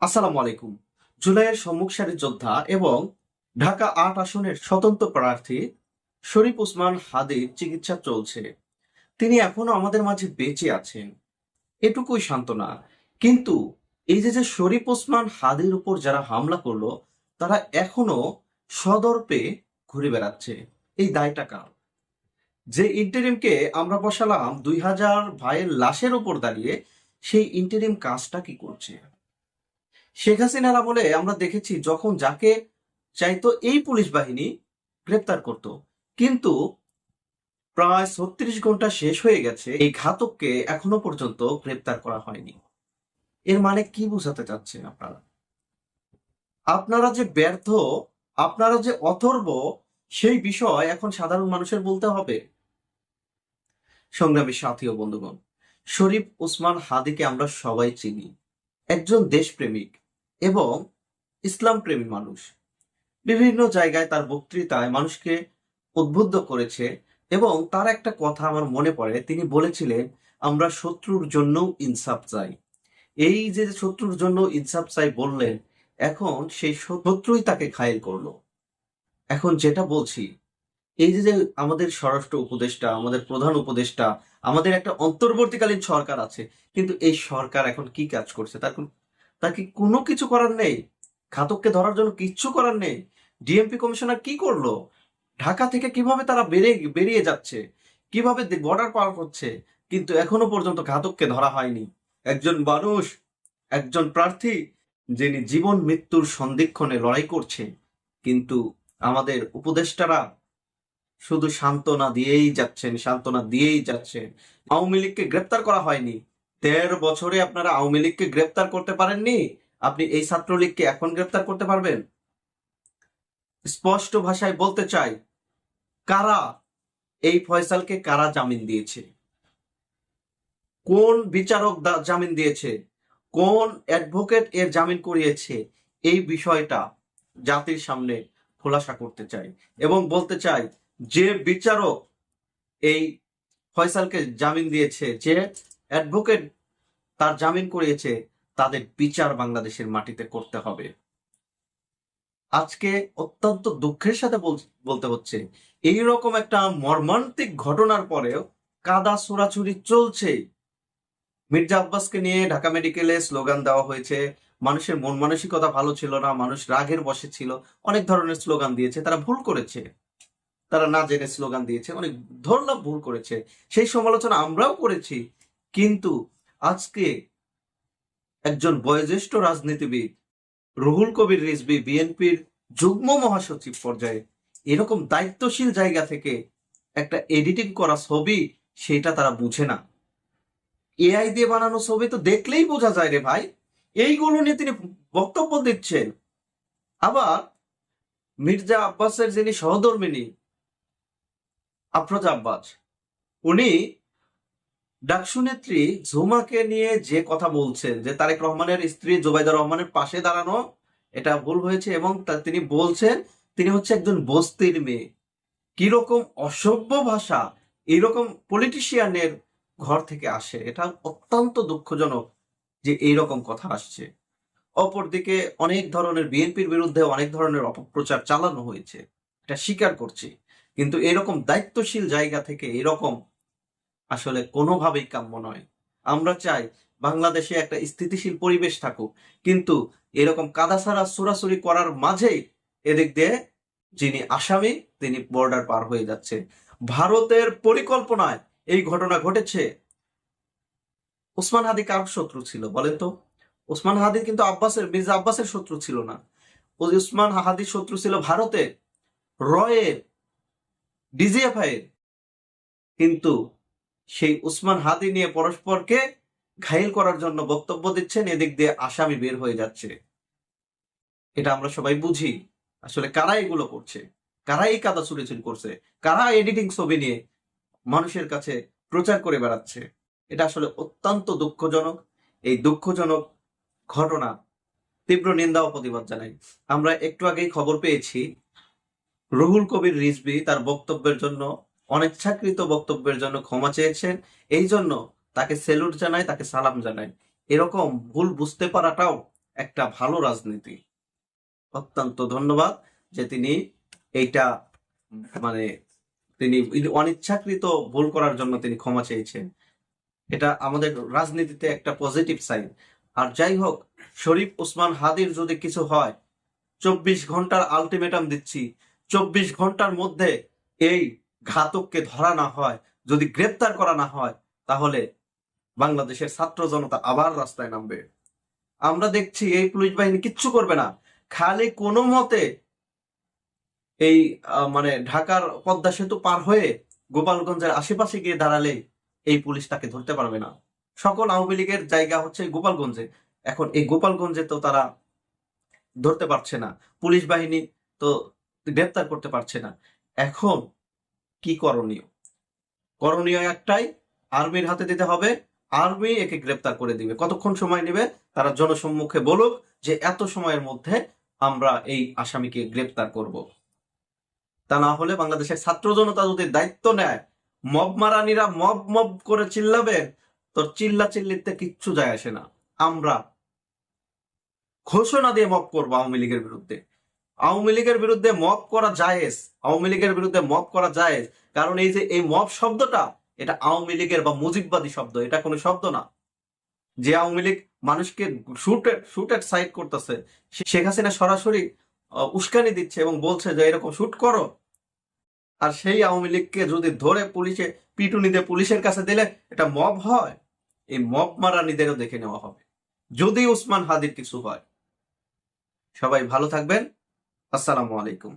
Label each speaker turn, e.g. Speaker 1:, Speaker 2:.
Speaker 1: আসসালামু আলাইকুম। জুলাইয়ের সম্মুখ সারির যোদ্ধা এবং ঢাকা আট আসনের স্বতন্ত্র প্রার্থী শরীফ ওসমান হাদির চিকিৎসা চলছে। তিনি এখনও আমাদের মাঝে বেঁচে আছেন। এটুকুই সান্ত্বনা। কিন্তু এই যে যে শরীফ ওসমান হাদির উপর যারা হামলা করল, তারা এখনও সদর্পে ঘুরে বেড়াচ্ছে। এই দায়টা কার? যে ইন্টারিমকে আমরা বসালাম দুই হাজার ভাইয়ের লাশের উপর দাঁড়িয়ে, সেই ইন্টারিম কাজটা কি করছে? শেখ হাসিনার আমলে আমরা দেখেছি যখন যাকে চাইতো এই পুলিশ বাহিনী গ্রেপ্তার করত। কিন্তু প্রায় ছত্রিশ ঘণ্টা শেষ হয়ে গেছে, এই ঘাতককে এখনও পর্যন্ত গ্রেপ্তার করা হয়নি। এর মানে কি বোঝাতে চাচ্ছেন আপনারা? আপনারা যে ব্যর্থ, আপনারা যে অথর্ব, সেই বিষয় এখন সাধারণ মানুষের বলতে হবে। সংগ্রামী সাথী ও বন্ধুগণ, শরীফ ওসমান হাদিকে আমরা সবাই চিনি। একজন দেশপ্রেমিক এবং ইসলাম প্রেমী মানুষ। বিভিন্ন জায়গায় তার বক্তৃতায় মানুষকে উদ্বুদ্ধ করেছে এবং তার একটা কথা আমার মনে পড়ে, তিনি বলেছিলেন, আমরা শত্রুর জন্য ইনসাফ চাই। এই যে শত্রুর জন্য ইনসাফ চাই বললেন, এখন সেই শত্রুই তাকে ঘায়েল করল। এখন যেটা বলছি, এই যে আমাদের স্বরাষ্ট্র উপদেষ্টা, আমাদের প্রধান উপদেষ্টা, আমাদের একটা অন্তর্বর্তীকালীন সরকার আছে, কিন্তু এই সরকার এখন কি কাজ করছে, তার কোন- তার কি কোনো কিছু করার নেই। ঘাতককে ধরার জন্য কিচ্ছু করার নেই। ডিএমপি কমিশনার কি করল? ঢাকা থেকে কীভাবে তারা বেরিয়ে বেরিয়ে যাচ্ছে? কীভাবে বর্ডার পার করছে? কিন্তু এখনও পর্যন্ত ঘাতককে ধরা হয়নি। একজন মানুষ, একজন প্রার্থী, যিনি জীবন মৃত্যুর সন্ধিক্ষণে লড়াই করছে। কিন্তু আমাদের উপদেষ্টারা শুধু সান্ত্বনা দিয়েই যাচ্ছেন, সান্ত্বনা দিয়েই যাচ্ছেন। আওয়ামী লীগকে গ্রেপ্তার করা হয়নি। দেড় বছরে আপনারা আওয়ামী লীগকে গ্রেপ্তার করতে পারেননি? আপনি এই ছাত্রলীগকে এখন গ্রেপ্তার করতে পারবেন? স্পষ্ট ভাষায় বলতে চাই, কারা এই ফয়সালকে কারা জামিন দিয়েছে? কোন বিচারক জামিন দিয়েছে? কোন অ্যাডভোকেট এর জামিন করিয়েছে? এই বিষয়টা জাতির সামনে খোলাসা করতে চাই এবং বলতে চাই, যে বিচারক এই ফয়সালকে জামিন দিয়েছে, যে অ্যাডভোকেট তার জামিন করিয়েছে, তাদের বিচার বাংলাদেশের মাটিতে করতে হবে। আজকে অত্যন্ত দুঃখের সাথে বলতে হচ্ছে এই রকম একটা মর্মান্তিক ঘটনার পরেও কাদা ছোড়াছুরি চলছে। মির্জা আব্বাসকে নিয়ে ঢাকা মেডিকেলে স্লোগান দেওয়া হয়েছে, মানুষের মন মানসিকতা ভালো ছিল না, মানুষ রাগের বসে ছিল, অনেক ধরনের স্লোগান দিয়েছে, তারা ভুল করেছে। তারা না জেনে স্লোগান দিয়েছে, অনেক ধরলাম ভুল করেছে। সেই সমালোচনা আমরাও করেছি কিন্তু আজকে একজন বয়োজ্যেষ্ঠ রাজনীতিবিদ রুহুল কবির রিজবি বিএনপির যুগ্ম মহাসচিব পর্যায়ে এরকম দায়িত্বশীল জায়গা থেকে একটা এডিটিং করা ছবি সেটা তারা বুঝে না। এআই দিয়ে বানানো ছবি তো দেখলেই বোঝা যায় রে ভাই। এইগুলো নিয়ে তিনি বক্তব্য দিচ্ছেন। আবার মির্জা আব্বাসের যিনি সহধর্মিনী আফরোজা আব্বাস, উনি ডাকসু নেত্রী ঝুমাকে নিয়ে যে কথা বলছেন, যে তারেক রহমানের স্ত্রী জোবাইদা রহমানের পাশে দাঁড়ানো, এটা ভুল হয়েছে এবং তিনি বলছেন, তিনি হচ্ছে একজন বস্তির মেয়ে। কীরকম অসভ্য ভাষা, এইরকম পলিটিশিয়ানের ঘর থেকে আসে। এটা অত্যন্ত দুঃখজনক যে এইরকম কথা আসছে। অপরদিকে অনেক ধরনের বিএনপির বিরুদ্ধে অনেক ধরনের অপপ্রচার চালানো হয়েছে। এটা স্বীকার করছি। কিন্তু এরকম দায়িত্বশীল জায়গা থেকে এরকম আসলে কোনোভাবেই কাম্য নয়। আমরা চাই বাংলাদেশে একটা স্থিতিশীল পরিবেশ থাকুক, কিন্তু এরকম কাদাসারা সুরাসুরি করার মাঝেই এদিক দিয়ে যিনি আসামি, তিনি বর্ডার পার হয়ে যাচ্ছে। ভারতের পরিকল্পনায় এই ঘটনা ঘটেছে। ওসমান হাদি কার শত্রু ছিল বলেন তো? ওসমান হাদি কিন্তু আব্বাসের, মির্জা আব্বাসের শত্রু ছিল না। ওসমান হাদির শত্রু ছিল ভারতের রয়ের ডিজিএফআই কিন্তু সেই উসমান হাদি নিয়ে পরস্পরকে ঘায়েল করার জন্য বক্তব্য দিচ্ছেন, এদিক দিয়ে আসামি বের হয়ে যাচ্ছে। এটা আমরা সবাই বুঝি। আসলে কারা এগুলো করছে? কারা এই কাদা চুরিচুরি করছে? কারা এডিটিং ছবি নিয়ে মানুষের কাছে প্রচার করে বেড়াচ্ছে? এটা আসলে অত্যন্ত দুঃখজনক। এই দুঃখজনক ঘটনা তীব্র নিন্দা ও প্রতিবাদ জানাই। আমরা একটু আগেই খবর পেয়েছি, রুহুল কবির রিজবি তার বক্তব্যের জন্য অনিচ্ছাকৃত বক্তব্যের জন্য ক্ষমা চেয়েছেন। এই জন্য তাকে সেলুট জানায় তাকে সালাম জানায় এরকম ভুল বুঝতে পারাটাও একটা ভালো রাজনীতি। অত্যন্ত ধন্যবাদ যে তিনি এইটা মানে তিনি অনিচ্ছাকৃত ভুল করার জন্য তিনি ক্ষমা চেয়েছেন। এটা আমাদের রাজনীতিতে একটা পজিটিভ সাইন আর যাই হোক, শরীফ ওসমান হাদির যদি কিছু হয়, চব্বিশ ঘণ্টার আলটিমেটাম দিচ্ছি। চব্বিশ ঘণ্টার মধ্যে এই ঘাতককে ধরা না হয়, যদি গ্রেপ্তার করা না হয়, তাহলে বাংলাদেশের ছাত্র জনতা আবার রাস্তায় নামবে। আমরা দেখছি এই পুলিশ বাহিনী কিচ্ছু করবে না। খালি কোনো মতে এই মানে ঢাকার পদ্মা সেতু পার হয়ে গোপালগঞ্জের আশেপাশে গিয়ে দাঁড়ালে এই পুলিশ তাকে ধরতে পারবে না। সকল আওয়ামী লীগের জায়গা হচ্ছে গোপালগঞ্জে। এখন এই গোপালগঞ্জে তো তারা ধরতে পারছে না। পুলিশ বাহিনী তো গ্রেপ্তার করতে পারছে না। এখন কি করণীয়? করণীয় একটাই, আর্মির হাতে দিতে হবে, আর্মি একে গ্রেপ্তার করে দিবে। কতক্ষণ সময় নেবে? তারা জনসম্মুখে বলুক যে এত সময়ের মধ্যে আমরা এই আসামিকে গ্রেপ্তার করব। তা না হলে বাংলাদেশের ছাত্র জনতা যদি দায়িত্ব নেয়, মব মারানিরা মব মব করে চিল্লাবে, তোর চিল্লা চিল্লিতে কিচ্ছু যায় আসে না। আমরা ঘোষণা দিয়ে মব করব আওয়ামী লীগের বিরুদ্ধে। আওয়ামী লীগের বিরুদ্ধে মব করা জায়েজ। আওয়ামী লীগের বিরুদ্ধে মব করা জায়েজ। কারণ এই যে, এই মব শব্দটা, এটা আওয়ামী লীগের বা মুজিববাদী শব্দ, এটা কোনো শব্দ না। যে আওয়ামী লীগ মানুষকে শুটেড শুটেড সাইড করতেছে শেখ হাসিনা সরাসরি উস্কানি দিচ্ছে এবং বলছে যে, এরকম শুট করো। আর সেই আওয়ামী লীগকে যদি ধরে পুলিশে পিটুনি দিয়ে পুলিশের কাছে দিলে, এটা মব হয়। এই মব মারানিদেরও দেখে নেওয়া হবে। যদি উসমান হাদির কিছু হয়। সবাই ভালো থাকবেন। আসসালামু আলাইকুম